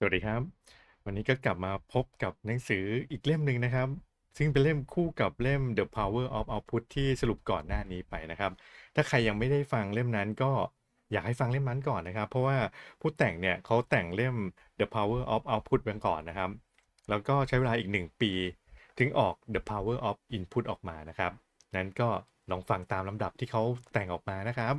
สวัสดีครับ วันนี้ก็กลับมาพบกับหนังสืออีกเล่มหนึ่งนะครับ ซึ่งเป็นเล่มคู่กับเล่ม The Power of Output ที่สรุปก่อนหน้านี้ไปนะครับ ถ้าใครยังไม่ได้ฟังเล่มนั้นก็อยากให้ฟังเล่มนั้นก่อนนะครับ เพราะว่าผู้แต่งเนี่ยเขาแต่งเล่ม The Power of Output ไว้ก่อนนะครับ แล้วก็ใช้เวลาอีก 1 ปี ถึงออก The Power of Input ออกมานะครับ นั้นก็ลองฟังตามลำดับที่เขาแต่งออกมานะครับ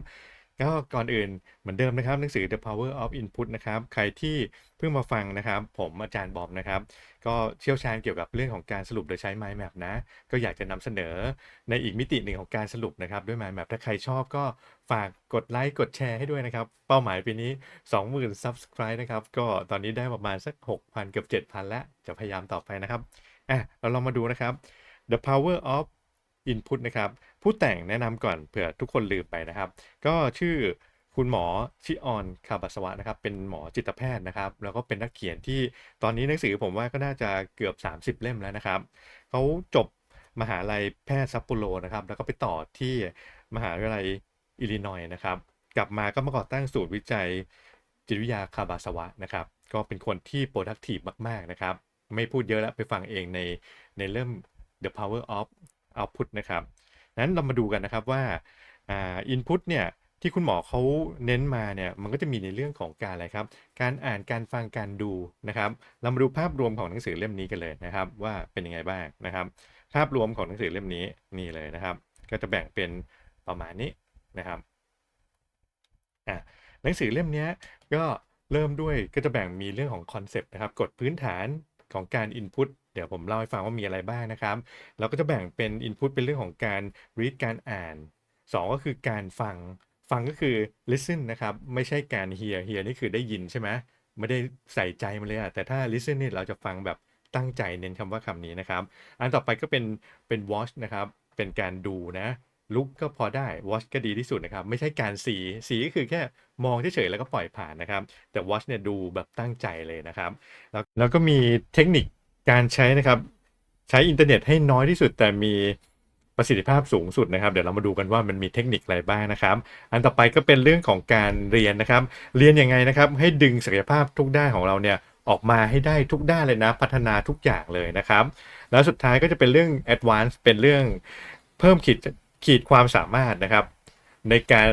ก็ก่อนอื่นเหมือนเดิมนะครับหนังสือ The Power of Input นะครับใครที่เพิ่งมาฟังนะครับผมอาจารย์บอมนะครับก็เชี่ยวชาญเกี่ยวกับเรื่องของการสรุปโดยใช้ Mind Map นะก็อยากจะนำเสนอในอีกมิติหนึ่งของการสรุปนะครับด้วย Mind Map ถ้าใครชอบก็ฝากกดไลค์กดแชร์ให้ด้วยนะครับ เป้าหมายปีนี้ 20,000 Subscribe นะครับก็ตอนนี้ได้ประมาณสัก 6,000 เกือบ 7,000 แล้วจะพยายามต่อไปนะครับอะเราลองมาดูนะครับ The Power of Input นะครับ ผู้แต่งแนะนำก่อนเผื่อทุกคนลืมไปนะครับ ก็ชื่อคุณหมอชิออนคาบัสวะนะครับ เป็นหมอจิตแพทย์นะครับ แล้วก็เป็นนักเขียนที่ตอนนี้หนังสือผมว่าก็น่าจะเกือบ 30 เล่มแล้วนะครับเขาจบมหาลัยแพทย์ซัปโปโรนะครับ แล้วก็ไปต่อที่มหาวิทยาลัยอิลลินอยนะครับ กลับมาก็มาก่อตั้งศูนย์วิจัยจิตวิทยาคาบาสวะนะครับ ก็เป็นคนที่ productive มาก ๆ นะครับ ไม่พูดเยอะแล้วไปฟังเองในในเริ่ม The Power of Output นะครับนั้นเรามาดูกันนะครับว่าอ่า input เนี่ยที่คุณหมอเขาเน้นมาเนี่ยมันก็จะมีในเรื่องของการอะไรครับ การอ่านการฟังการดูนะครับเรามาดูภาพรวมของหนังสือเล่มนี้กันเลยนะครับ ว่าเป็นยังไงบ้างนะครับ ภาพรวมของหนังสือเล่มนี้นี่เลยนะครับ ก็จะแบ่งเป็นประมาณนี้นะครับอะหนังสือเล่มนี้ก็เริ่มด้วยก็จะแบ่งมีเรื่องของคอนเซปต์นะครับกฎพื้นฐานของการ Input เดี๋ยวผมเล่าให้ฟังว่ามีอะไรบ้างนะครับ เราก็จะแบ่งเป็น Input เป็นเรื่องของการ read การอ่าน 2 ก็คือการฟัง ฟังก็คือ listen นะครับ ไม่ใช่การ hear hear นี่คือได้ยินใช่ไหมไม่ได้ใส่ใจมันเลยอะแต่ถ้า listen นี่เราจะฟังแบบตั้งใจเน้นคำว่าคำนี้นะครับ อันต่อไปก็เป็นเป็น watch นะครับ เป็นการดูนะลุกก็พอได้ watch ก็ดีที่สุดนะครับ ไม่ใช่การสีสีก็คือแค่มองเฉยๆแล้วก็ปล่อยผ่านนะครับ แต่ watch เนี่ยดูแบบตั้งใจเลยนะครับ แล้วแล้วก็มีเทคนิค การใช้นะครับใช้อินเทอร์เน็ตให้น้อยที่สุด แต่มีประสิทธิภาพสูงสุดนะครับ เดี๋ยวเรามาดูกันว่ามันมีเทคนิคอะไรบ้างนะครับ อันต่อไปก็เป็นเรื่องของการเรียนนะครับ เรียนยังไงนะครับ ให้ดึงศักยภาพทุกด้านของเราเนี่ยออกมาให้ได้ทุกด้านเลยนะ พัฒนาทุกอย่างเลยนะครับ แล้วสุดท้ายก็จะเป็นเรื่อง advance เป็นเรื่องเพิ่มขีดขีดความสามารถนะครับ ในการ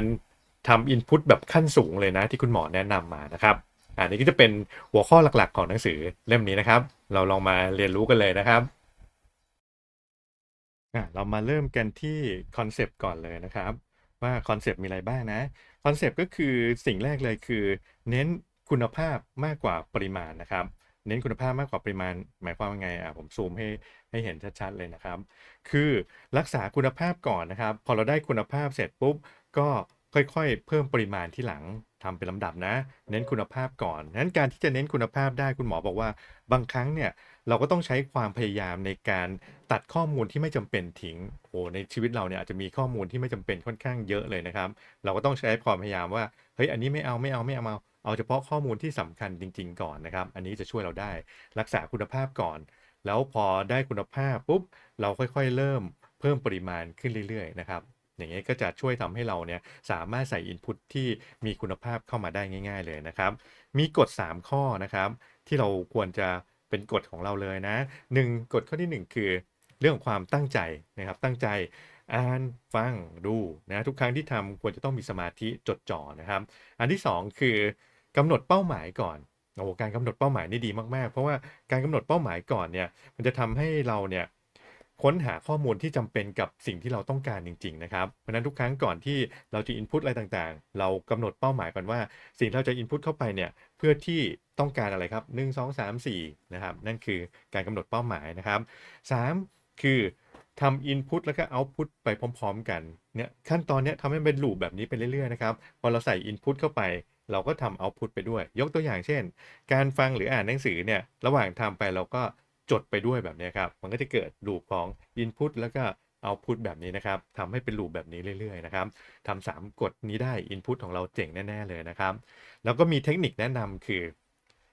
ทำ input แบบขั้นสูงเลยนะที่คุณหมอแนะนำมานะครับอันนี้ก็จะเป็นหัวข้อหลักๆของหนังสือเล่มนี้นะครับ เราลองมาเรียนรู้กันเลยนะครับเรามาเริ่มกันที่คอนเซปต์ก่อนเลยนะครับ ว่าคอนเซปต์มีอะไรบ้างนะคอนเซปต์ก็คือสิ่งแรกเลยคือ เน้นคุณภาพมากกว่าปริมาณนะครับ เน้นคุณภาพมากกว่าปริมาณ หมายความว่าไงอะผมซูมให้ให้เห็นชัดๆเลยนะครับ คือรักษาคุณภาพก่อนนะครับ พอเราได้คุณภาพเสร็จปุ๊บก็ค่อยๆ เพิ่มปริมาณที่หลัง ทำเป็นลำดับนะ เน้นคุณภาพก่อนนั้นการที่จะเน้นคุณภาพได้คุณหมอบอกว่า บางครั้งเนี่ยเราก็ต้องใช้ความพยายามในการตัดข้อมูลที่ไม่จำเป็นทิ้งโอ้ในชีวิตเราเนี่ยอาจจะมีข้อมูลที่ไม่จำเป็นค่อนข้างเยอะเลยนะครับ เราก็ต้องใช้ความพยายามว่าเฮ้ยอันนี้ไม่เอาไม่เอาไม่เอามาเอาเฉพาะข้อมูลที่สำคัญจริง ๆ ก่อนนะครับ อันนี้จะช่วยเราได้รักษาคุณภาพก่อน แล้วพอได้คุณภาพปุ๊บเราค่อยๆ เริ่มเพิ่มปริมาณขึ้นเรื่อยๆนะครับ อย่างนี้ก็จะช่วยทำให้เราเนี่ยสามารถใส่ Input ที่มีคุณภาพเข้ามาได้ง่าย ๆ เลยนะครับ มีกฎ 3 ข้อนะครับ ที่เราควรจะเป็นกฎของเราเลยนะ 1 กฎข้อที่ 1 คือ เรื่องของความตั้งใจนะครับตั้งใจอ่านฟังดูนะทุกครั้งที่ทำควรจะต้องมีสมาธิจดจ่อนะครับ อันที่ 2 คือกำหนดเป้าหมายก่อนโอ้การกำหนดเป้าหมายนี่ดีมากๆ เพราะว่าการกำหนดเป้าหมายก่อนเนี่ยมันจะทำให้เราเนี่ย ค้นหาข้อมูลที่จำเป็นกับสิ่งที่เราต้องการจริง ๆ นะครับ เพราะฉะนั้นทุกครั้งก่อนที่เราจะ input อะไรต่างๆ เรากำหนดเป้าหมายก่อนว่า สิ่งที่เราจะ input เข้าไปเนี่ยเพื่อที่ต้องการอะไรครับ 1 2 3 4 นะครับ นั่นคือการกำหนดเป้าหมายนะครับ 3 คือทำ input แล้วก็ output ไปพร้อม ๆ กันเนี่ยขั้นตอนเนี้ยทำให้เป็นลูปแบบนี้ไปเรื่อยๆนะครับพอเราใส่ input เข้าไปเราก็ทำ output ไปด้วย ยกตัวอย่างเช่น การฟังหรืออ่านหนังสือเนี่ย ระหว่างทำไปเราก็ จดไปด้วยแบบนี้ครับ มันก็จะเกิดลูปของ input แล้วก็ output แบบนี้นะครับทำให้เป็นลูปแบบนี้เรื่อยๆนะครับทำสามกฎนี้ได้ input ของเราเจ๋งแน่ๆเลยนะครับ แล้วก็มีเทคนิคแนะนำคือ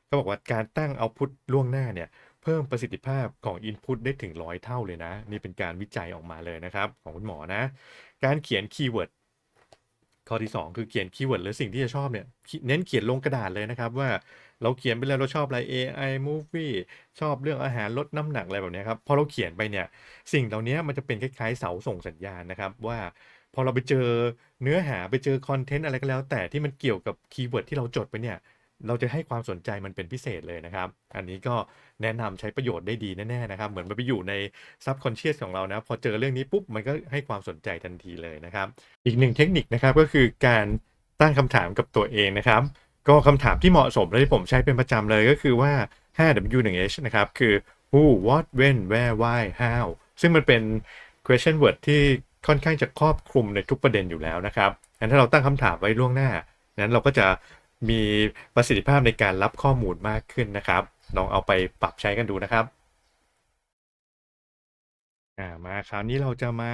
เขาบอกว่าการตั้ง output ล่วงหน้าเนี่ยเพิ่มประสิทธิภาพของ input ได้ถึงร้อยเท่าเลยนะ นี่เป็นการวิจัยออกมาเลยนะครับ ของคุณหมอนะ การเขียนคีย์เวิร์ดข้อที่ 2 คือเขียนคีย์เวิร์ดหรือสิ่งที่จะชอบเนี่ยเน้นเขียนลงกระดาษเลยนะครับว่าเราเขียนไปแล้วเราชอบอะไร AI Movie ชอบเรื่องอาหารลดน้ำหนักอะไรแบบนี้ครับพอเราเขียนไปเนี่ยสิ่งเหล่านี้มันจะเป็นคล้ายๆเสาส่งสัญญาณนะครับว่าพอเราไปเจอเนื้อหาไปเจอคอนเทนต์อะไรก็แล้ว แต่ที่มันเกี่ยวกับคีย์เวิร์ดที่เราจดไปเนี่ยเราจะให้ความสนใจมันเป็นพิเศษเลยนะครับ อันนี้ก็แนะนำใช้ประโยชน์ได้ดีแน่ๆนะครับ เหมือนมันไปอยู่ใน subconscious ของเรานะ พอเจอเรื่องนี้ปุ๊บ มันก็ให้ความสนใจทันทีเลยนะครับ อีกหนึ่งเทคนิคนะครับก็คือการตั้งคำถามกับตัวเองนะครับ ก็คำถามที่เหมาะสมและที่ผมใช้เป็นประจำเลยก็คือว่า 5W1H นะครับ คือ who what when where why how ซึ่งมันเป็น question word ที่ค่อนข้างจะครอบคลุมในทุกประเด็นอยู่แล้วนะครับงั้นถ้าเราตั้งคำถามไว้ล่วงหน้า นั้นเราก็จะมีประสิทธิภาพในการรับข้อมูลมากขึ้นนะครับ ลองเอาไปปรับใช้กันดูนะครับามาคราวนี้เราจะมา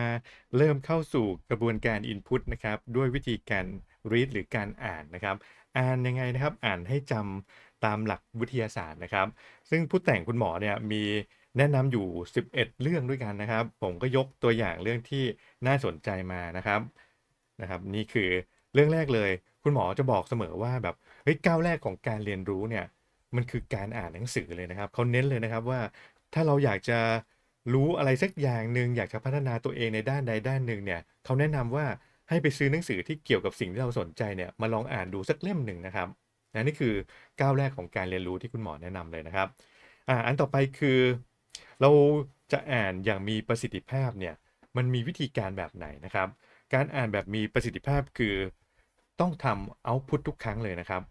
เริ่มเข้าสู่กระบวนการ Input นะครับ ด้วยวิธีการ read หรือการอ่านนะครับ อ่านยังไงนะครับ อ่านให้จำตามหลักวิทยาศาสตร์นะครับ ซึ่งผู้แต่งคุณหมอเนี่ยมีแนะนำอยู่ 11 เรื่องด้วยกันนะครับ ผมก็ยกตัวอย่างเรื่องที่น่าสนใจมานะครับนะครับ นี่คือเรื่องแรกเลย คุณหมอจะบอกเสมอว่าแบบเฮ้ยก้าวแรกของการเรียนรู้เนี่ยมันคือการอ่านหนังสือเลยนะครับเขาเน้นเลยนะครับว่าถ้าเราอยากจะรู้อะไรสักอย่างหนึ่งอยากจะพัฒนาตัวเองในด้านใดด้านหนึ่งเนี่ยเขาแนะนำว่า ให้ไปซื้อหนังสือที่เกี่ยวกับสิ่งที่เราสนใจเนี่ยมาลองอ่านดูสักเล่มหนึ่งนะครับนะนี่คือก้าวแรกของการเรียนรู้ที่คุณหมอแนะนำเลยนะครับอ่าอันต่อไปคือ เราจะอ่านอย่างมีประสิทธิภาพเนี่ยมันมีวิธีการแบบไหนนะครับ การอ่านแบบมีประสิทธิภาพคือต้องทำเอาพุตทุกครั้งเลยนะครับ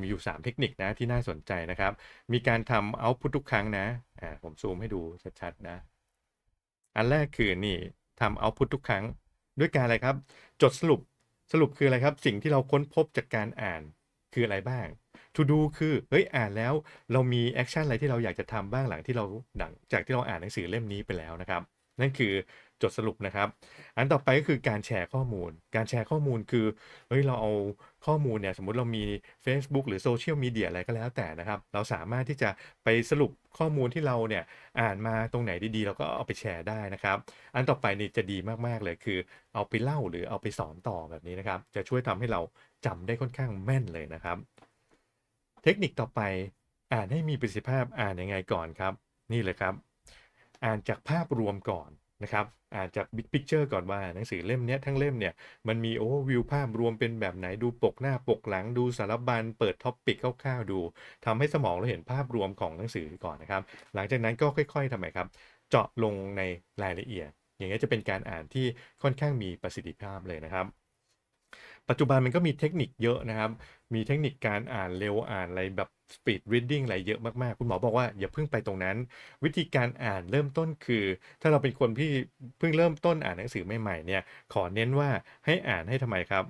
มีอยู่ 3 เทคนิคนะที่น่าสนใจนะครับ มีการทำเอาพุตทุกครั้งนะอ่าผมซูมให้ดูชัดๆนะ อันแรกคือนี่ทำเอาพุตทุกครั้ง ด้วยการอะไรครับ จดสรุปสรุปคืออะไรครับ สิ่งที่เราค้นพบจากการอ่านคืออะไรบ้าง to do คือเฮ้ยอ่านแล้วเรามีแอคชั่นอะไรที่เราอยากจะทำบ้างหลังที่เราหลังจากที่เราอ่านหนังสือเล่มนี้ไปแล้วนะครับ นั่นคือ จดสรุปนะครับ อันต่อไปก็คือการแชร์ข้อมูล การแชร์ข้อมูลคือเฮ้ยเราเอาข้อมูลเนี่ยสมมติเรามี Facebook หรือโซเชียลมีเดียอะไรก็แล้วแต่นะครับ เราสามารถที่จะไปสรุปข้อมูลที่เราเนี่ยอ่านมาตรงไหนดีๆ เราก็เอาไปแชร์ได้นะครับ อันต่อไปนี่จะดีมากๆเลยคือ เอาไปเล่าหรือเอาไปสอนต่อแบบนี้นะครับ จะช่วยทำให้เราจำได้ค่อนข้างแม่นเลยนะครับ เทคนิคต่อไปอ่านให้มีประสิทธิภาพอ่านยังไงก่อนครับ นี่เลยครับ อ่านจากภาพรวมก่อน นะครับอานจาก Big Picture ก่อนว่าหนังสือเล่มนี้ทั้งเล่มเนี่ยมันมีโอวิวภาพรวมเป็นแบบไหนดูปกหน้าปกหลังดูสารบัญเปิดท็อปปิกคร่าวๆดูทำให้สมองเราเห็นภาพรวมของหนังสือก่อนนะครับ หลังจากนั้นก็ค่อยๆทำไมครับ เจาะลงในรายละเอียด อย่างเงี้จะเป็นการอ่านที่ค่อนข้างมีประสิทธิภาพเลยนะครับปัจจุบันมันก็มีเทคนิคเยอะนะครับ มีเทคนิคการอ่านเร็วอ่านอะไรแบบ speed reading อะไรเยอะมาก ๆ คุณหมอบอกว่าอย่าเพิ่งไปตรงนั้น วิธีการอ่านเริ่มต้นคือ ถ้าเราเป็นคนที่เพิ่งเริ่มต้นอ่านหนังสือใหม่ ๆ เนี่ย ขอเน้นว่าให้อ่านให้ทำไมครับ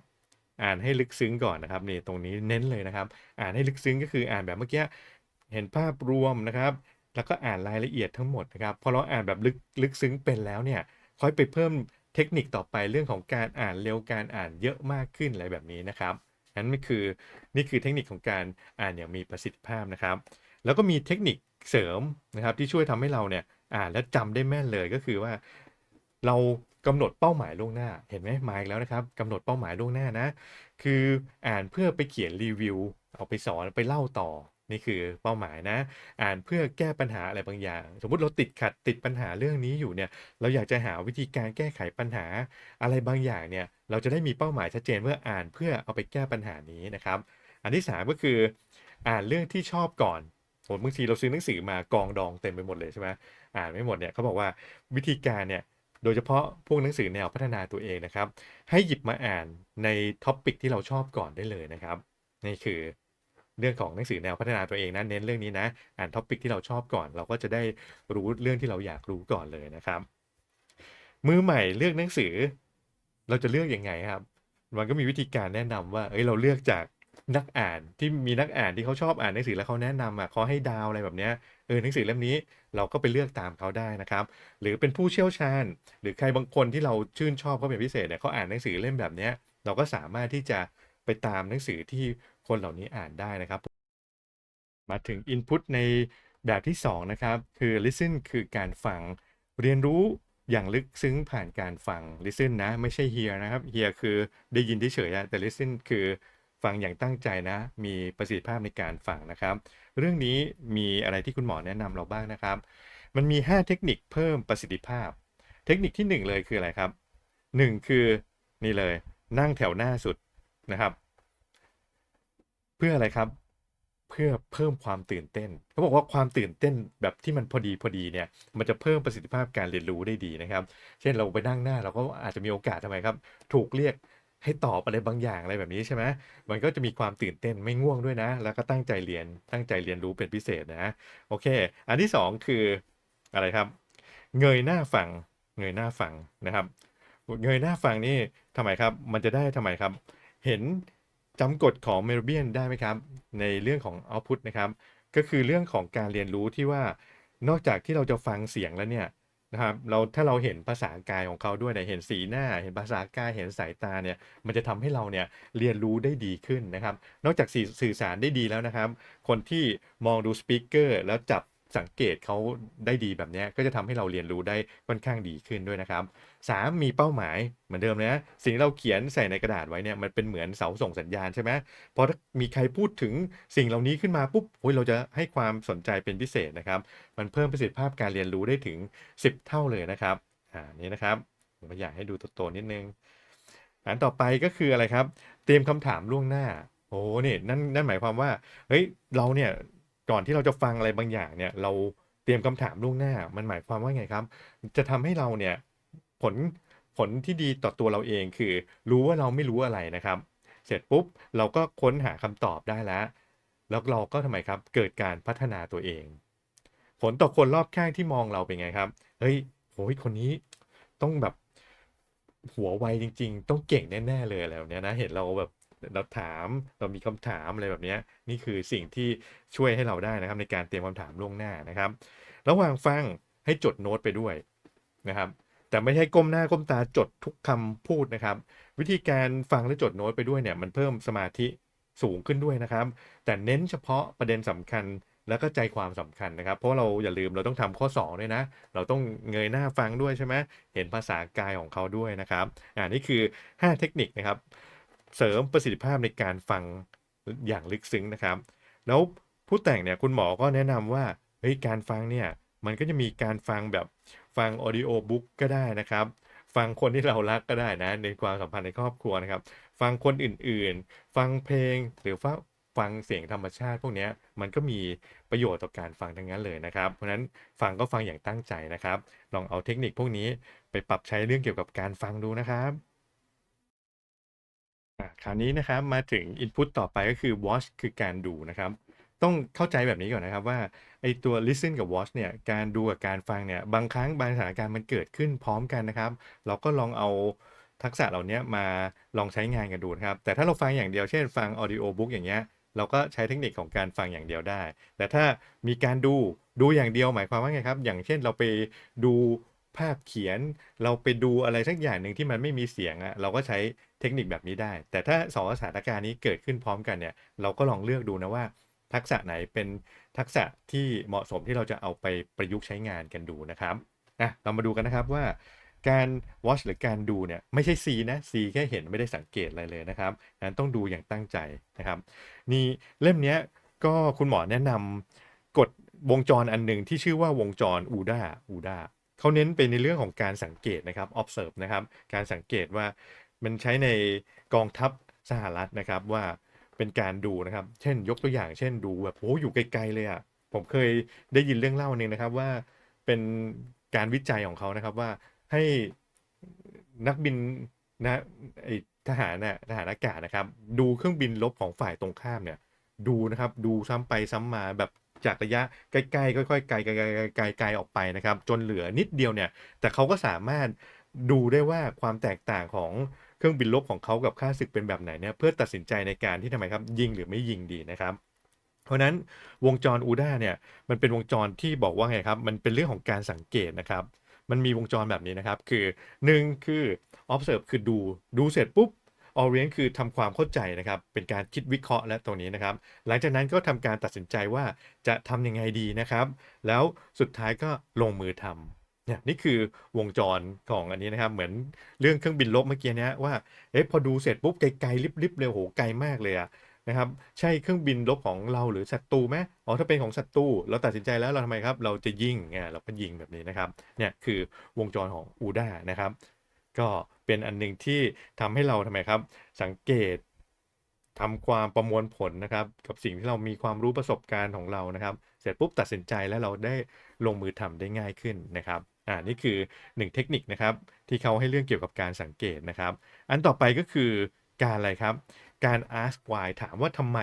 อ่านให้ลึกซึ้งก่อนนะครับนี่ตรงนี้เน้นเลยนะครับ อ่านให้ลึกซึ้งก็คืออ่านแบบเมื่อกี้เห็นภาพรวมนะครับ แล้วก็อ่านรายละเอียดทั้งหมดนะครับพอเราอ่านแบบลึกลึกซึ้งเป็นแล้วเนี่ยค่อยไปเพิ่มเทคนิคต่อไปเรื่องของการอ่านเร็วการอ่านเยอะมากขึ้นอะไรแบบนี้นะครับ นั้นนี่คือนี่คือเทคนิคของการอ่านอย่างมีประสิทธิภาพนะครับ แล้วก็มีเทคนิคเสริมนะครับที่ช่วยทำให้เราเนี่ยอ่านและจำได้แม่นเลยก็คือว่า เรากำหนดเป้าหมายล่วงหน้า เห็นไหมมาอีกแล้วนะครับกำหนดเป้าหมายล่วงหน้านะ คืออ่านเพื่อไปเขียนรีวิว เอาไปสอนไปเล่าต่อ นี่คือเป้าหมายนะ อ่านเพื่อแก้ปัญหาอะไรบางอย่าง สมมุติเราติดขัดติดปัญหาเรื่องนี้อยู่เนี่ย เราอยากจะหาวิธีการแก้ไขปัญหาอะไรบางอย่างเนี่ย เราจะได้มีเป้าหมายชัดเจนเพื่ออ่านเพื่อเอาไปแก้ปัญหานี้นะครับ อันที่ 3 ก็คือ อ่านเรื่องที่ชอบก่อนผมบางทีเราซื้อหนังสือมากองดองเต็มไปหมดเลยใช่ไหมอ่านไม่หมดเนี่ยเขาบอกว่าวิธีการเนี่ยโดยเฉพาะพวกหนังสือแนวพัฒนาตัวเองนะครับ ให้หยิบมาอ่านในท็อปิกที่เราชอบก่อนได้เลยนะครับ นี่คือ เรื่องของหนังสือแนวพัฒนาตัวเองนะเน้นเรื่องนี้นะ อ่านท็อปิกที่เราชอบก่อน เราก็จะได้รู้เรื่องที่เราอยากรู้ก่อนเลยนะครับ มือใหม่เลือกหนังสือ เราจะเลือกยังไงครับ มันก็มีวิธีการแนะนำว่า เอ้ยเราเลือกจากนักอ่านที่มีนักอ่านที่เขาชอบอ่านหนังสือแล้วเขาแนะนำอะเขาให้ดาวอะไรแบบเนี้ยเออหนังสือเล่มนี้เราก็ไปเลือกตามเขาได้นะครับ หรือเป็นผู้เชี่ยวชาญ หรือใครบางคนที่เราชื่นชอบเขาเป็นพิเศษเนี่ยเขาอ่านหนังสือเล่มแบบเนี้ยเราก็สามารถที่จะไปตามหนังสือที่ คนเหล่านี้อ่านได้นะครับ มาถึง Input ในแบบที่ 2 นะครับ คือ Listen คือการฟังเรียนรู้อย่างลึกซึ้งผ่านการฟัง listen นะ ไม่ใช่ hear นะครับ hear คือได้ยินที่เฉยอะแต่ listen คือฟังอย่างตั้งใจนะ มีประสิทธิภาพในการฟังนะครับ เรื่องนี้มีอะไรที่คุณหมอแนะนำเราบ้างนะครับ มันมี 5 เทคนิคเพิ่มประสิทธิภาพ เทคนิคที่ 1 เลยคืออะไรครับ 1 คือนี่เลยนั่งแถวหน้าสุดนะครับ เพื่ออะไรครับ เพื่อเพิ่มความตื่นเต้นเขาบอกว่าความตื่นเต้นแบบที่มันพอดีพอดีเนี่ย มันจะเพิ่มประสิทธิภาพการเรียนรู้ได้ดีนะครับ เช่นเราไปนั่งหน้าเราก็อาจจะมีโอกาสทำไมครับ ถูกเรียกให้ตอบอะไรบางอย่างอะไรแบบนี้ใช่ไหมมันก็จะมีความตื่นเต้นไม่ง่วงด้วยนะ แล้วก็ตั้งใจเรียนตั้งใจเรียนรู้เป็นพิเศษนะโอเค อันที่ 2 คืออะไรครับ เงยหน้าฟังเงยหน้าฟังนะครับ เงยหน้าฟังนี่ทำไมครับ มันจะได้ทำไมครับ เห็น จำกฎของเมโลเบียนได้ไหมครับ ในเรื่องของ output นะครับ ก็คือเรื่องของการเรียนรู้ที่ว่านอกจากที่เราจะฟังเสียงแล้วเนี่ยนะครับเราถ้าเราเห็นภาษากายของเขาด้วยเนี่ยเห็นสีหน้า เห็นภาษากายเห็นสายตาเนี่ยมันจะทำให้เราเนี่ยเรียนรู้ได้ดีขึ้นนะครับ นอกจากสื่อสารได้ดีแล้วนะครับ คนที่มองดูสปีกเกอร์แล้วจับสังเกตเขาได้ดีแบบนี้ก็จะทำให้เราเรียนรู้ได้ค่อนข้างดีขึ้นด้วยนะครับ 3 มีเป้าหมายเหมือนเดิมนะสิ่งที่เราเขียนใส่ในกระดาษไว้เนี่ยมันเป็นเหมือนเสาส่งสัญญาณใช่ไหมพอถ้ามีใครพูดถึงสิ่งเหล่านี้ขึ้นมาปุ๊บโอ้ยเราจะให้ความสนใจเป็นพิเศษนะครับ มันเพิ่มประสิทธิภาพการเรียนรู้ได้ถึง 10 เท่าเลยนะครับอ่านี่นะครับผมอยากให้ดูตัวโตนิดนึงอันต่อไปก็คืออะไรครับ เตรียมคำถามล่วงหน้าโอ้นี่นั่นนั่นหมายความว่าเฮ้ยเราเนี่ยก่อนที่เราจะฟังอะไรบางอย่างเนี่ยเราเตรียมคำถามล่วงหน้า มันหมายความว่าไงครับ จะทำให้เราเนี่ย ผลผลที่ดีต่อตัวเราเองคือ รู้ว่าเราไม่รู้อะไรนะครับ เสร็จปุ๊บเราก็ค้นหาคำตอบได้แล้ว แล้วเราก็ทำไมครับ เกิดการพัฒนาตัวเอง ผลต่อคนรอบข้างที่มองเราเป็นไงครับเฮ้ยโหยคนนี้ต้องแบบหัวไวจริง ๆ ต้องเก่งแน่ๆเลยอะไรแบบเนี้ยนะเห็นเราแบบเราถามเรามีคำถามอะไรแบบนี้นี่คือสิ่งที่ช่วยให้เราได้นะครับ ในการเตรียมคำถามล่วงหน้านะครับ ระหว่างฟังให้จดโน้ตไปด้วยนะครับ แต่ไม่ใช่ก้มหน้าก้มตาจดทุกคำพูดนะครับ วิธีการฟังและจดโน้ตไปด้วยเนี่ยมันเพิ่มสมาธิสูงขึ้นด้วยนะครับ แต่เน้นเฉพาะประเด็นสำคัญแล้วก็ใจความสำคัญนะครับ เพราะเราอย่าลืมเราต้องทำข้อ2ด้วยนะ เราต้องเงยหน้าฟังด้วยใช่ไหมเห็นภาษากายของเขาด้วยนะครับอ่านี่คือ 5 เทคนิคนะครับ เสริมประสิทธิภาพในการฟังอย่างลึกซึ้งนะครับ แล้วผู้แต่งเนี่ยคุณหมอก็แนะนำว่าเฮ้ยการฟังเนี่ยมันก็จะมีการฟังแบบ ฟังออดิโอบุ๊กก็ได้นะครับ ฟังคนที่เรารักก็ได้นะในความสัมพันธ์ในครอบครัวนะครับ ฟังคนอื่นๆ ฟังเพลงหรือว่าฟังเสียงธรรมชาติพวกนี้มันก็มีประโยชน์ต่อการฟังทั้งนั้นเลยนะครับ เพราะฉะนั้นฟังก็ฟังอย่างตั้งใจนะครับ ลองเอาเทคนิคพวกนี้ไปปรับใช้เรื่องเกี่ยวกับการฟังดูนะครับคราวนี้นะครับมาถึง Input ต่อไปก็คือ Watch คือการดูนะครับ ต้องเข้าใจแบบนี้ก่อนนะครับว่าไอตัว Listen กับ Watch เนี่ยการดูกับการฟังเนี่ยบางครั้งบางสถานการณ์มันเกิดขึ้นพร้อมกันนะครับ เราก็ลองเอาทักษะเหล่านี้มาลองใช้งานกันดูนะครับ แต่ถ้าเราฟังอย่างเดียวเช่น ฟัง Audio Book อย่างเงี้ยเราก็ใช้เทคนิคของการฟังอย่างเดียวได้ แต่ถ้ามีการดูดูอย่างเดียวหมายความว่าไงครับ อย่างเช่นเราไปดูภาพเขียน เราไปดูอะไรสักอย่างหนึ่งที่มันไม่มีเสียงอะเราก็ใช้เทคนิคแบบนี้ได้ แต่ถ้าสองสถานการณ์นี้เกิดขึ้นพร้อมกันเนี่ยเราก็ลองเลือกดูนะว่า ทักษะไหนเป็นทักษะที่เหมาะสมที่เราจะเอาไปประยุกต์ใช้งานกันดูนะครับอะเรามาดูกันนะครับว่าการ watch หรือการดูเนี่ยไม่ใช่ C นะ C แค่เห็นไม่ได้สังเกตอะไรเลยนะครับนั้นต้องดูอย่างตั้งใจนะครับนี่เล่มนี้ก็คุณหมอแนะนำกฎวงจรอันหนึ่งที่ชื่อว่าวงจรอูด้าอูด้าเขาเน้นไปในเรื่องของการสังเกตนะครับ observe นะครับ การสังเกตว่ามันใช้ในกองทัพสหรัฐนะครับว่า เป็นการดูนะครับ เช่น ยกตัวอย่างเช่นดูแบบโอ้อยู่ไกลๆเลยอะ่ะผมเคยได้ยินเรื่องเล่าหนึ่งนะครับว่าเป็นการวิจัยของเขานะครับว่าให้นักบินนะไอทหารน่ะทหารอากาศนะครับ ดูเครื่องบินรบของฝ่ายตรงข้ามเนี่ย ดูนะครับดูซ้ำไปซ้ำมาแบบจากระยะใกล้ๆค่อยๆไกลๆไกลๆไกลๆออกไปนะครับ จนเหลือนิดเดียวเนี่ย แต่เขาก็สามารถดูได้ว่าความแตกต่างของ เครื่องบินรบของเขากับข้าศึกเป็นแบบไหนเนี่ยเพื่อตัดสินใจในการที่ทำไมครับยิงหรือไม่ยิงดีนะครับเพราะนั้นวงจรอูด้าเนี่ยมันเป็นวงจรที่บอกว่าไงครับมันเป็นเรื่องของการสังเกตนะครับ มันมีวงจรแบบนี้นะครับ คือ 1 คือ observe คือดูดูเสร็จปุ๊บ orient คือทำความเข้าใจนะครับ เป็นการคิดวิเคราะห์และตรงนี้นะครับ หลังจากนั้นก็ทำการตัดสินใจว่าจะทำยังไงดีนะครับ แล้วสุดท้ายก็ลงมือทำ เนี่ยนี่คือวงจรของอันนี้นะครับ เหมือนเรื่องเครื่องบินรบเมื่อกี้เนี้ยว่าเอ๊ะพอดูเสร็จปุ๊บไกลๆลิบๆเลยโอ้โหไกลมากเลยอะนะครับใช่เครื่องบินรบของเราหรือศัตรูไหมอ๋อถ้าเป็นของศัตรูเราตัดสินใจแล้วเราทำไมครับ เราจะยิงอ่าเราก็ยิงแบบนี้นะครับเนี่ยคือวงจรของอูด้านะครับ ก็เป็นอันหนึ่งที่ทำให้เราทำไมครับ สังเกตทำความประมวลผลนะครับ กับสิ่งที่เรามีความรู้ประสบการณ์ของเรานะครับ เสร็จปุ๊บตัดสินใจแล้วเราได้ลงมือทำได้ง่ายขึ้นนะครับ อ่านี่คือหนึ่งเทคนิคนะครับที่เขาให้เรื่องเกี่ยวกับการสังเกตนะครับ อันต่อไปก็คือการอะไรครับ การ ask why ถามว่าทำไม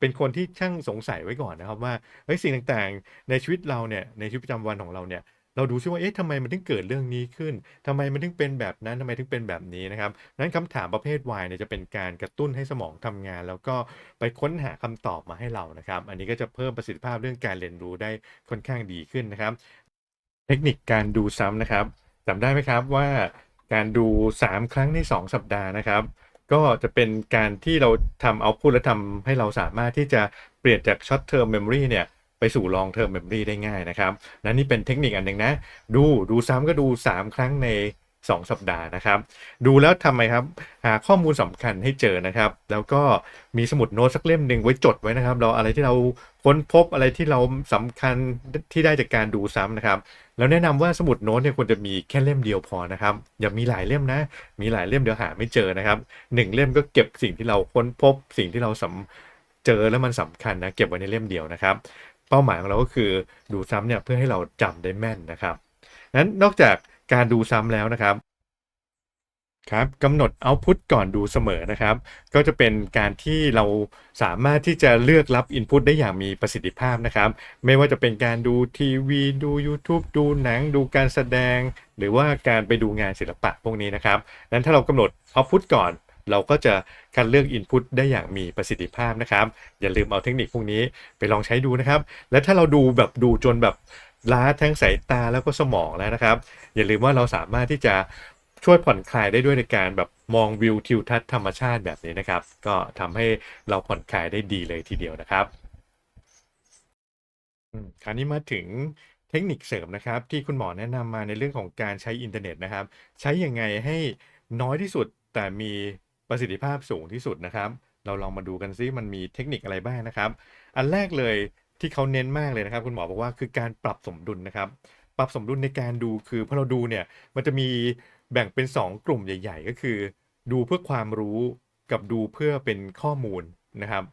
เป็นคนที่ช่างสงสัยไว้ก่อนนะครับว่าเฮ้ยสิ่งต่างๆ ในชีวิตเราเนี่ยในชีวิตประจำวันของเราเนี่ยเราดูซิว่าเอ๊ะทำไมมันถึงเกิดเรื่องนี้ขึ้นทำไมมันถึงเป็นแบบนั้นทำไมถึงเป็นแบบนี้นะครับนั้นคำถามประเภท why เนี่ยจะเป็นการกระตุ้นให้สมองทำงาน แล้วก็ไปค้นหาคำตอบมาให้เรานะครับ อันนี้ก็จะเพิ่มประสิทธิภาพเรื่องการเรียนรู้ได้ค่อนข้างดีขึ้นนะครับ เทคนิคการดูซ้ำนะครับจำได้ไหมครับว่าการดู 3 ครั้งใน 2 สัปดาห์นะครับ ก็จะเป็นการที่เราทำเอาพูดและทำให้เราสามารถที่จะเปลี่ยนจาก short term memory เนี่ยไปสู่ long term memory ได้ง่ายนะครับและนี่เป็นเทคนิคอันหนึ่งนะ ดูดูซ้ำก็ดู 3 ครั้งใน 2 สัปดาห์นะครับ ดูแล้วทำไมครับ หาข้อมูลสำคัญให้เจอนะครับ แล้วก็มีสมุดโน้ตสักเล่มหนึ่งไว้จดไว้นะครับ เราอะไรที่เราค้นพบอะไรที่เราสำคัญที่ได้จากการดูซ้ำนะครับ แล้วแนะนำว่าสมุดโน้ตเนี่ยควรจะมีแค่เล่มเดียวพอนะครับ อย่ามีหลายเล่มนะ มีหลายเล่มเดี๋ยวหาไม่เจอนะครับหนึ่งเล่มก็เก็บสิ่งที่เราค้นพบ สิ่งที่เราสำเจอแล้วมันสำคัญนะเก็บไว้ในเล่มเดียวนะครับ เป้าหมายของเราก็คือดูซ้ำเนี่ยเพื่อให้เราจำได้แม่นนะครับนั้นนอกจากการดูซ้ำแล้วนะครับ ครับกำหนดเอาพุตก่อนดูเสมอนะครับ ก็จะเป็นการที่เราสามารถที่จะเลือกรับอินพุตได้อย่างมีประสิทธิภาพนะครับ ไม่ว่าจะเป็นการดูทีวีดู YouTube ดูหนัง ดูการแสดง หรือว่าการไปดูงานศิลปะพวกนี้นะครับนั้นถ้าเรากำหนดเอาพุตก่อน เราก็จะคัดเลือก Input ได้อย่างมีประสิทธิภาพนะครับ อย่าลืมเอาเทคนิคพวกนี้ไปลองใช้ดูนะครับ และถ้าเราดูแบบดูจนแบบล้าทั้งสายตาแล้วก็สมองแล้วนะครับ อย่าลืมว่าเราสามารถที่จะ ช่วยผ่อนคลายได้ด้วยในการแบบมองวิวทิวทัศน์ธรรมชาติแบบนี้นะครับ ก็ทำให้เราผ่อนคลายได้ดีเลยทีเดียวนะครับอืมคราวนี้มาถึงเทคนิคเสริมนะครับ ที่คุณหมอแนะนำมาในเรื่องของการใช้อินเทอร์เน็ตนะครับ ใช้ยังไงให้น้อยที่สุดแต่มีประสิทธิภาพสูงที่สุดนะครับ เราลองมาดูกันซิมันมีเทคนิคอะไรบ้างนะครับ อันแรกเลยที่เขาเน้นมากเลยนะครับ คุณหมอบอกว่าคือการปรับสมดุลนะครับ ปรับสมดุลในการดูคือพอเราดูเนี่ยมันจะมี แบ่งเป็น 2 กลุ่มใหญ่ ๆ ก็คือ ดูเพื่อความรู้กับดูเพื่อเป็นข้อมูลนะครับ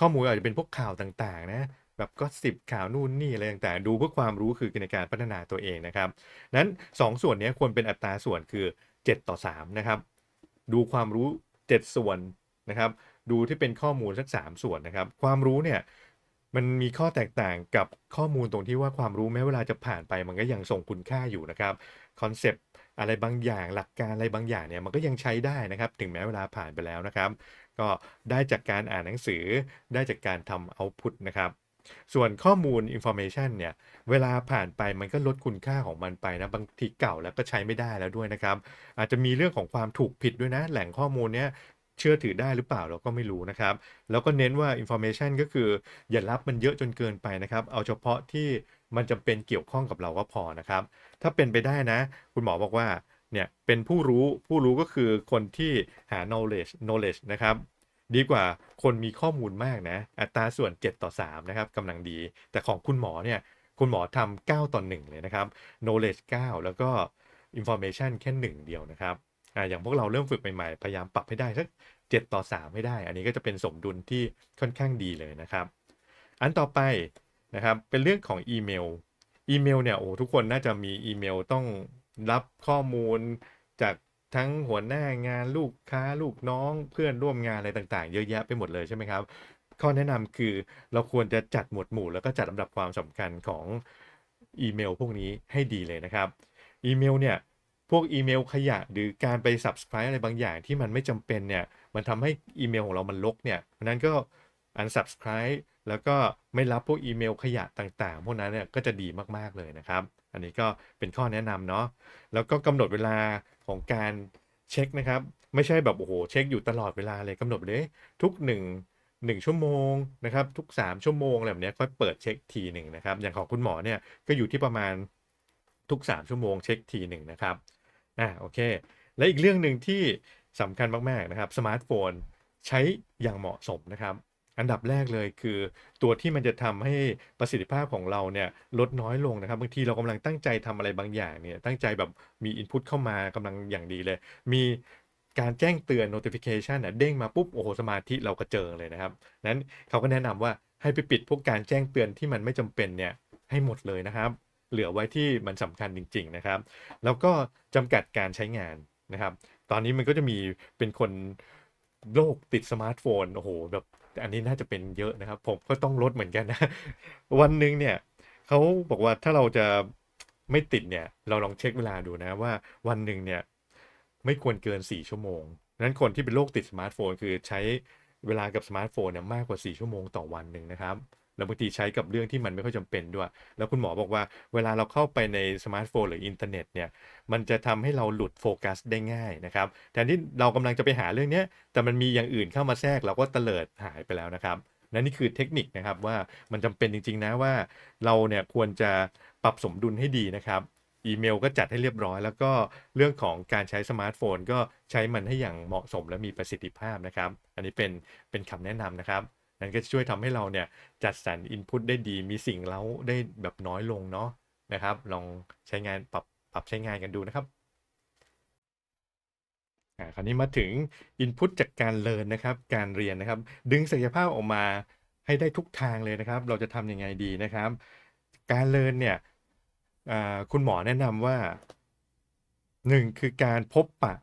ข้อมูลอาจจะเป็นพวกข่าวต่างๆนะแบบก็สิบข่าวนู่นนี่อะไรต่างๆ ดูเพื่อความรู้คือในการพัฒนาตัวเองนะครับ นั้นสองส่วนนี้ควรเป็นอัตราส่วนคือ 7 ต่อ 3 นะครับ ดูความรู้ 7 ส่วนนะครับ ดูที่เป็นข้อมูลสัก 3 ส่วนนะครับ ความรู้เนี่ยมันมีข้อแตกต่างกับข้อมูลตรงที่ว่าความรู้แม้เวลาจะผ่านไปมันก็ยังส่งคุณค่าอยู่นะครับคอนเซปต์ อะไรบางอย่างหลักการอะไรบางอย่างเนี่ยมันก็ยังใช้ได้นะครับ ถึงแม้เวลาผ่านไปแล้วนะครับ ก็ได้จากการอ่านหนังสือได้จากการทำเอาพุตนะครับส่วนข้อมูล information เนี่ย เวลาผ่านไปมันก็ลดคุณค่าของมันไปนะ บางทีเก่าแล้วก็ใช้ไม่ได้แล้วด้วยนะครับ อาจจะมีเรื่องของความถูกผิดด้วยนะ แหล่งข้อมูลเนี้ยเชื่อถือได้หรือเปล่าเราก็ไม่รู้นะครับ แล้วก็เน้นว่า information ก็คืออย่ารับมันเยอะจนเกินไปนะครับ เอาเฉพาะที่ มันจำเป็นเกี่ยวข้องกับเราก็พอนะครับ ถ้าเป็นไปได้นะ คุณหมอบอกว่าเนี่ยเป็นผู้รู้ผู้รู้ก็คือคนที่หา knowledge knowledge นะครับดีกว่าคนมีข้อมูลมากนะ อัตราส่วน 7 ต่อ 3 นะครับกำลังดี แต่ของคุณหมอเนี่ย คุณหมอทำ9ต่อ 1 เลยนะครับ knowledge 9 แล้วก็ information แค่ 1 เดียวนะครับอ่าอย่างพวกเราเริ่มฝึกใหม่ๆ พยายามปรับให้ได้สัก 7 ต่อ 3 ให้ได้ อันนี้ก็จะเป็นสมดุลที่ค่อนข้างดีเลยนะครับ อันต่อไป นะครับเป็นเรื่องของอีเมล อีเมลเนี่ยโอ้ทุกคนน่าจะมีอีเมลต้องรับข้อมูลจากทั้งหัวหน้างานลูกค้าลูกน้องเพื่อนร่วมงานอะไรต่างๆ เยอะแยะไปหมดเลยใช่ไหมครับ ข้อแนะนำคือเราควรจะจัดหมวดหมู่แล้วก็จัดลำดับความสำคัญของอีเมล พวกนี้ให้ดีเลยนะครับ อีเมลเนี่ยพวกอีเมลขยะหรือการไป subscribe อะไรบางอย่างที่มันไม่จำเป็นเนี่ยมันทำให้อีเมลของเรามันลกเนี่ยเพราะนั้นก็ unsubscribe แล้วก็ไม่รับพวกอีเมลขยะต่างๆ พวกนั้นเนี่ยก็จะดีมากๆเลยนะครับ อันนี้ก็เป็นข้อแนะนำเนาะแล้วก็กำหนดเวลาของการเช็คนะครับ ไม่ใช่แบบโอ้โหเช็คอยู่ตลอดเวลาเลยกำหนดเลยทุก1 1ชั่วโมงนะครับ ทุก 3 ชั่วโมงอะไรแบบนี้ค่อยเปิดเช็คทีหนึ่งนะครับ อย่างของคุณหมอเนี่ยก็อยู่ที่ประมาณทุก 3 ชั่วโมงเช็คทีหนึ่งนะครับอ่าโอเค และอีกเรื่องหนึ่งที่สำคัญมากๆนะครับสมาร์ทโฟนใช้อย่างเหมาะสมนะครับ อันดับแรกเลยคือตัวที่มันจะทำให้ประสิทธิภาพของเราเนี่ยลดน้อยลงนะครับ บางทีเรากำลังตั้งใจทำอะไรบางอย่างเนี่ยตั้งใจแบบมี Input เข้ามากำลังอย่างดีเลย มีการแจ้งเตือน notification น่ะเด้งมาปุ๊บ โอ้โห สมาธิเรากระเจิงเลยนะครับ นั้นเขาก็แนะนำว่าให้ไปปิดพวกการแจ้งเตือนที่มันไม่จำเป็นเนี่ยให้หมดเลยนะครับ เหลือไว้ที่มันสำคัญจริง ๆนะครับ แล้วก็จำกัดการใช้งานนะครับ ตอนนี้มันก็จะมีเป็นคนโรคติดสมาร์ทโฟน โอ้โห แบบ อันนี้น่าจะเป็นเยอะนะครับ ผมก็ต้องลดเหมือนกันนะ วันหนึ่งเนี่ยเขาบอกว่าถ้าเราจะไม่ติดเนี่ย เราลองเช็คเวลาดูนะว่าวันหนึ่งเนี่ย ไม่ควรเกิน 4 ชั่วโมงนั้นคนที่เป็นโรคติดสมาร์ทโฟน คือใช้เวลากับสมาร์ทโฟนเนี่ยมากกว่า 4 ชั่วโมงต่อวันหนึ่งนะครับ แล้วบางทีใช้กับเรื่องที่มันไม่ค่อยจำเป็นด้วย แล้วคุณหมอบอกว่าเวลาเราเข้าไปในสมาร์ทโฟนหรืออินเทอร์เน็ตเนี่ยมันจะทำให้เราหลุดโฟกัสได้ง่ายนะครับแทนที่เรากำลังจะไปหาเรื่องนี้แต่มันมีอย่างอื่นเข้ามาแทรกเราก็เตลิดหายไปแล้วนะครับนั่นนี่คือเทคนิคนะครับว่ามันจำเป็นจริง ๆ นะว่าเราเนี่ยควรจะปรับสมดุลให้ดีนะครับอีเมลก็จัดให้เรียบร้อย แล้วก็เรื่องของการใช้สมาร์ทโฟน ก็ใช้มันให้อย่างเหมาะสมและมีประสิทธิภาพนะครับ อันนี้เป็นเป็นคำแนะนำนะครับ นั่นก็ช่วยทำให้เราเนี่ยจัดสรร Input ได้ดีมีสิ่งเล้าได้แบบน้อยลงเนาะนะครับ ลองใช้งานปรับปรับใช้งานกันดูนะครับอ่าคราวนี้มาถึง Input จากการเรียนนะครับ การเรียนนะครับ ดึงศักยภาพออกมาให้ได้ทุกทางเลยนะครับ เราจะทำยังไงดีนะครับ การเรียนเนี่ยอ่าคุณหมอแนะนำว่าหนึ่งคือการพบปะ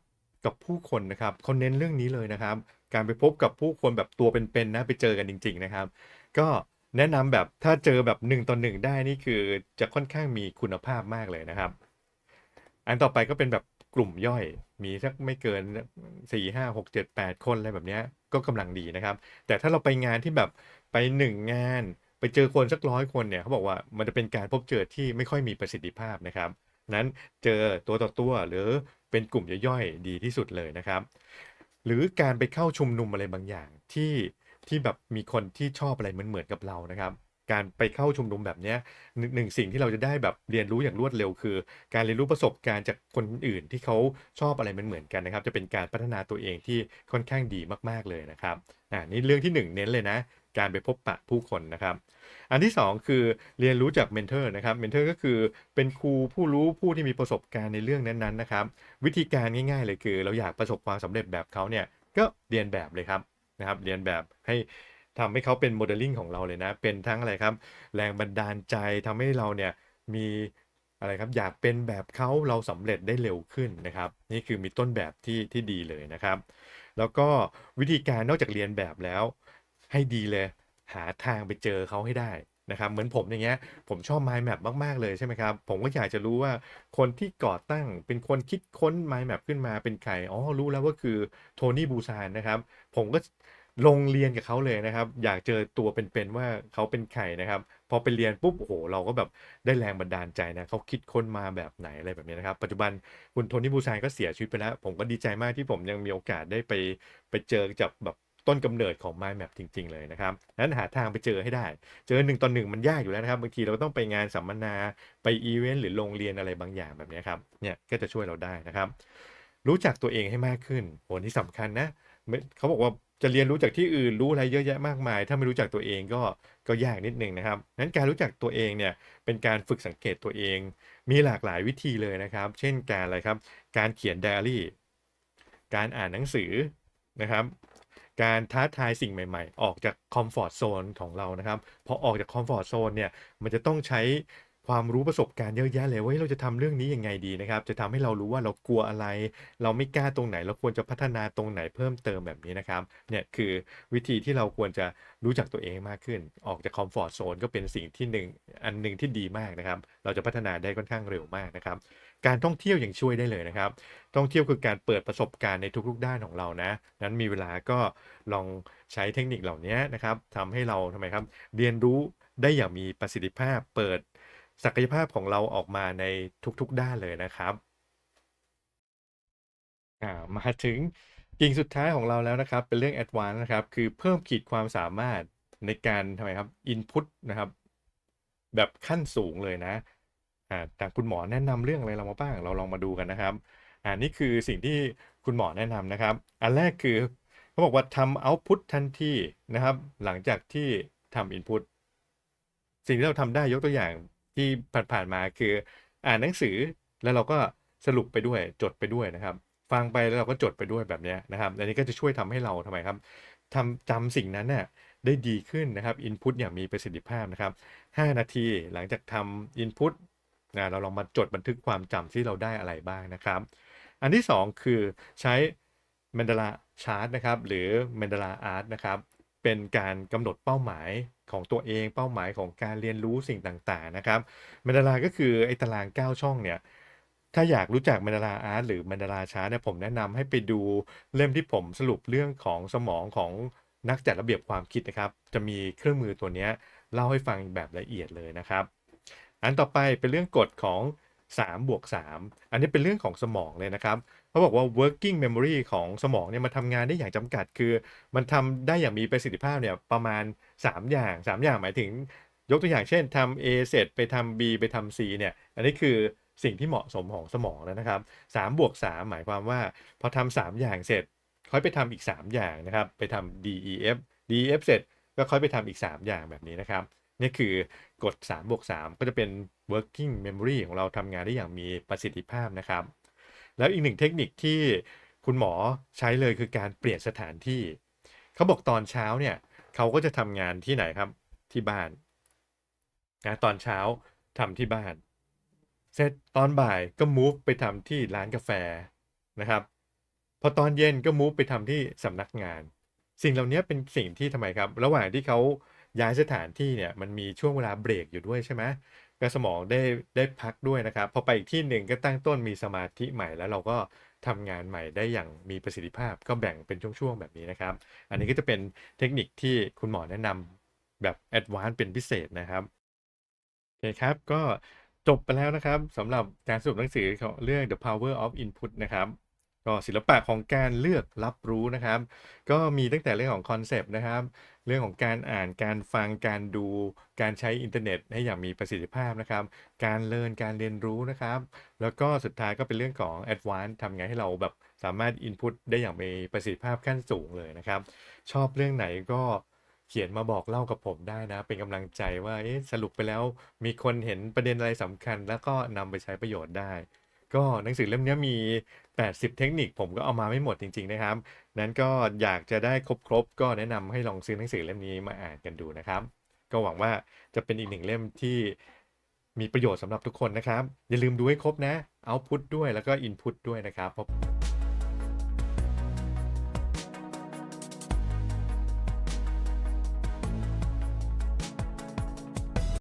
กับผู้คนนะครับเขาเน้นเรื่องนี้เลยนะครับ การไปพบกับผู้คนแบบตัวเป็นๆนะไปเจอกันจริง ๆ นะครับ ก็แนะนำแบบถ้าเจอแบบหนึ่งต่อหนึ่งได้นี่คือจะค่อนข้างมีคุณภาพมากเลยนะครับ อันต่อไปก็เป็นแบบกลุ่มย่อยมีสักไม่เกินสี่ห้าหกเจ็ดแปดคนอะไรแบบนี้ก็กำลังดีนะครับ แต่ถ้าเราไปงานที่แบบไปหนึ่งงาน ไปเจอคนสักร้อยคนเนี่ยเขาบอกว่ามันจะเป็นการพบเจอที่ไม่ค่อยมีประสิทธิภาพนะครับ นั้นเจอตัวต่อตัวหรือเป็นกลุ่มย่อยๆดีที่สุดเลยนะครับ หรือการไปเข้าชุมนุมอะไรบางอย่างที่ที่แบบมีคนที่ชอบอะไรเหมือนเหมือนกับเรานะครับ การไปเข้าชุมนุมแบบนี้หนึ่งหนึ่งสิ่งที่เราจะได้แบบเรียนรู้อย่างรวดเร็ว คือ การเรียนรู้ประสบการณ์จากคนอื่นที่เขาชอบอะไรเหมือนเหมือนกันนะครับ จะเป็นการพัฒนาตัวเองที่ค่อนข้างดีมากๆเลยนะครับอ่านี่เรื่องที่หนึ่งเน้นเลยนะ การไปพบปะผู้คนนะครับ อันที่สองคือเรียนรู้จากเมนเทอร์นะครับเมนเทอร์ก็คือเป็นครูผู้รู้ผู้ที่มีประสบการณ์ในเรื่องนั้นๆนะครับวิธีการง่ายๆเลยคือ เราอยากประสบความสำเร็จแบบเขาเนี่ยก็เรียนแบบเลยครับนะครับเรียนแบบให้ทำให้เขาเป็นโมเดลลิ่งของเราเลยนะ เป็นทั้งอะไรครับ แรงบันดาลใจทำให้เราเนี่ยมีอะไรครับอยากเป็นแบบเขาเราสำเร็จได้เร็วขึ้นนะครับ นี่คือมีต้นแบบที่ที่ดีเลยนะครับ แล้วก็วิธีการนอกจากเรียนแบบแล้วให้ดีเลย หาทางไปเจอเขาให้ได้นะครับเหมือนผมอย่างเงี้ยผมชอบ Mind Map มากๆเลยใช่ไหมครับผมก็อยากจะรู้ว่าคนที่ก่อตั้งเป็นคนคิดค้น Mind Map ขึ้นมาเป็นใครอ๋อรู้แล้วว่าคือโทนี่บูซานนะครับผมก็ลงเรียนกับเขาเลยนะครับ อยากเจอตัวเป็นๆว่าเขาเป็นใครนะครับ พอไปเรียนปุ๊บโอ้โหเราก็แบบได้แรงบันดาลใจนะเขาคิดค้นมาแบบไหนอะไรแบบนี้นะครับ ปัจจุบันคุณโทนี่บูซานก็เสียชีวิตไปแล้ว ผมก็ดีใจมากที่ผมยังมีโอกาสได้ไปไปเจอจากแบบ ต้นกำเนิดของ Mind Map จริง ๆ เลยนะครับนั้นหาทางไปเจอให้ได้ เจอหนึ่งต่อหนึ่งมันยากอยู่แล้วนะครับ บางทีเราก็ต้องไปงานสัมมนาไปอีเวนต์หรือโรงเรียนอะไรบางอย่างแบบนี้ครับ เนี่ยก็จะช่วยเราได้นะครับ รู้จักตัวเองให้มากขึ้นโหนี่สำคัญนะเขาบอกว่าจะเรียนรู้จากที่อื่นรู้อะไรเยอะแยะมากมาย ถ้าไม่รู้จักตัวเองก็ก็ยากนิดนึงนะครับนั้นการรู้จักตัวเองเนี่ยเป็นการฝึกสังเกตตัวเอง มีหลากหลายวิธีเลยนะครับ เช่นการอะไรครับ การเขียนไดอารี่ การอ่านหนังสือนะครับ การท้าทายสิ่งใหม่ๆ ออกจากคอมฟอร์ z โซนของเรานะครับ พอออกจากคอมฟอร์ z โซนเนี่ย มันจะต้องใช้ความรู้ประสบการณ์เยอะแยะเลยว่าเราจะทำเรื่องนี้ยังไงดีนะครับ จะทำให้เรารู้ว่าเรากลัวอะไร เราไม่กล้าตรงไหน เราควรจะพัฒนาตรงไหนเพิ่มเติมแบบนี้นะครับ เนี่ยคือวิธีที่เราควรจะรู้จักตัวเองมากขึ้น ออกจากคอมฟอร์ z โซนก็เป็นสิ่งที่หนึ่งอันหนึ่งที่ดีมากนะครับ เราจะพัฒนาได้ค่อนข้างเร็วมากนะครับ การท่องเที่ยวยังช่วยได้เลยนะครับ ท่องเที่ยวคือการเปิดประสบการณ์ในทุกๆด้านของเรานะ นั้นมีเวลาก็ลองใช้เทคนิคเหล่านี้นะครับทำให้เราทำไมครับ เรียนรู้ได้อย่างมีประสิทธิภาพ เปิดศักยภาพของเราออกมาในทุกๆด้านเลยนะครับอ่ามาถึงกิ่งสุดท้ายของเราแล้วนะครับ เป็นเรื่อง Advanced นะครับ คือเพิ่มขีดความสามารถในการทำไมครับ Input นะครับ แบบขั้นสูงเลยนะ อ่าทางคุณหมอแนะนำเรื่องอะไรเรามาบ้าง เราลองมาดูกันนะครับอ่านี่คือสิ่งที่คุณหมอแนะนำนะครับ อันแรกคือเขาบอกว่าทำเอาต์พุตทันทีนะครับ หลังจากที่ทำอินพุตสิ่งที่เราทำได้ยกตัวอย่างที่ผ่านๆมาคือ อ่านหนังสือแล้วเราก็สรุปไปด้วยจดไปด้วยนะครับ ฟังไปแล้วเราก็จดไปด้วยแบบนี้นะครับอันนี้ก็จะช่วยทำให้เราทำไมครับทำจำสิ่งนั้นน่ะได้ดีขึ้นนะครับอินพุตอย่างมีประสิทธิภาพนะครับ 5 นาทีหลังจากทำอินพุต นะเราลองมาจดบันทึกความจำที่เราได้อะไรบ้างนะครับ อันที่ 2 คือใช้ Mandala Chart นะครับ หรือ Mandala Art นะครับ เป็นการกำหนดเป้าหมายของตัวเองเป้าหมายของการเรียนรู้สิ่งต่างๆนะครับ Mandala ก็คือไอ้ตาราง 9 ช่องเนี่ยถ้าอยากรู้จัก Mandala Art หรือ Mandala Chart เนี่ยผมแนะนำให้ไปดูเล่มที่ผมสรุปเรื่องของสมองของนักจัดระเบียบความคิดนะครับ จะมีเครื่องมือตัวนี้เล่าให้ฟังแบบละเอียดเลยนะครับ อันต่อไปเป็นเรื่องกฎของ3บวก3อันนี้เป็นเรื่องของสมองเลยนะครับเขาบอกว่า working memory ของสมองเนี่ยมันทำงานได้อย่างจำกัด คือ มันทำได้อย่างมีประสิทธิภาพเนี่ยประมาณ 3 อย่าง 3 อย่างหมายถึง ยกตัวอย่างเช่นทำ A เสร็จไปทำ B ไปทำ C เนี่ยอันนี้คือสิ่งที่เหมาะสมของสมองแล้วนะครับ3บวก3หมายความว่า พอทำ3อย่างเสร็จ ค่อยไปทำอีก 3 อย่างนะครับ ไปทำ D E F D E F เสร็จก็ค่อยไปทำอีก 3 อย่างแบบนี้นะครับ นี่คือกฎ3บวก3ก็จะเป็น working memory ของเราทำงานได้อย่างมีประสิทธิภาพนะครับ แล้วอีกหนึ่งเทคนิคที่คุณหมอใช้เลยคือการเปลี่ยนสถานที่ เขาบอกตอนเช้าเนี่ยเขาก็จะทำงานที่ไหนครับที่บ้านนะตอนเช้าทำที่บ้าน เสร็จตอนบ่ายก็ move ไปทำที่ร้านกาแฟนะครับ พอตอนเย็นก็ move ไปทำที่สำนักงาน สิ่งเหล่านี้เป็นสิ่งที่ทำไมครับ ระหว่างที่เขา ย้ายสถานที่เนี่ยมันมีช่วงเวลาเบรกอยู่ด้วยใช่ไหมก็สมองได้ได้พักด้วยนะครับ พอไปอีกที่หนึ่งก็ตั้งต้นมีสมาธิใหม่แล้วเราก็ทำงานใหม่ได้อย่างมีประสิทธิภาพก็แบ่งเป็นช่วงๆแบบนี้นะครับ อันนี้ก็จะเป็นเทคนิคที่คุณหมอแนะนำแบบแอดวานซ์เป็นพิเศษนะครับโอเคครับก็จบไปแล้วนะครับสำหรับการสรุปหนังสือของเรื่อง The Power of Input นะครับ ก็ศิลปะของการเลือกรับรู้นะครับ ก็มีตั้งแต่เรื่องของคอนเซปต์นะครับ เรื่องของการอ่านการฟังการดู การใช้อินเทอร์เน็ต ให้อย่างมีประสิทธิภาพนะครับ การเรียนการเรียนรู้นะครับ แล้วก็สุดท้ายก็เป็นเรื่องของ Advanced ทำไงให้เราแบบสามารถ Input ได้อย่างมีประสิทธิภาพขั้นสูงเลยนะครับ ชอบเรื่องไหนก็เขียนมาบอกเล่ากับผมได้นะ เป็นกำลังใจว่าสรุปไปแล้วมีคนเห็นประเด็นอะไรสำคัญ แล้วก็นำไปใช้ประโยชน์ได้ ก็หนังสือเล่มนี้มี 80 เทคนิคผมก็เอามาไม่หมดจริง ๆ นะครับ นั้นก็อยากจะได้ครบๆ ก็แนะนำให้ลองซื้อหนังสือเล่มนี้มาอ่านกันดูนะครับ ก็หวังว่าจะเป็นอีกหนึ่งเล่มที่มีประโยชน์สำหรับทุกคนนะครับ อย่าลืมดูให้ครบนะเอาพุทด้วยแล้วก็อินพุตด้วยนะครับ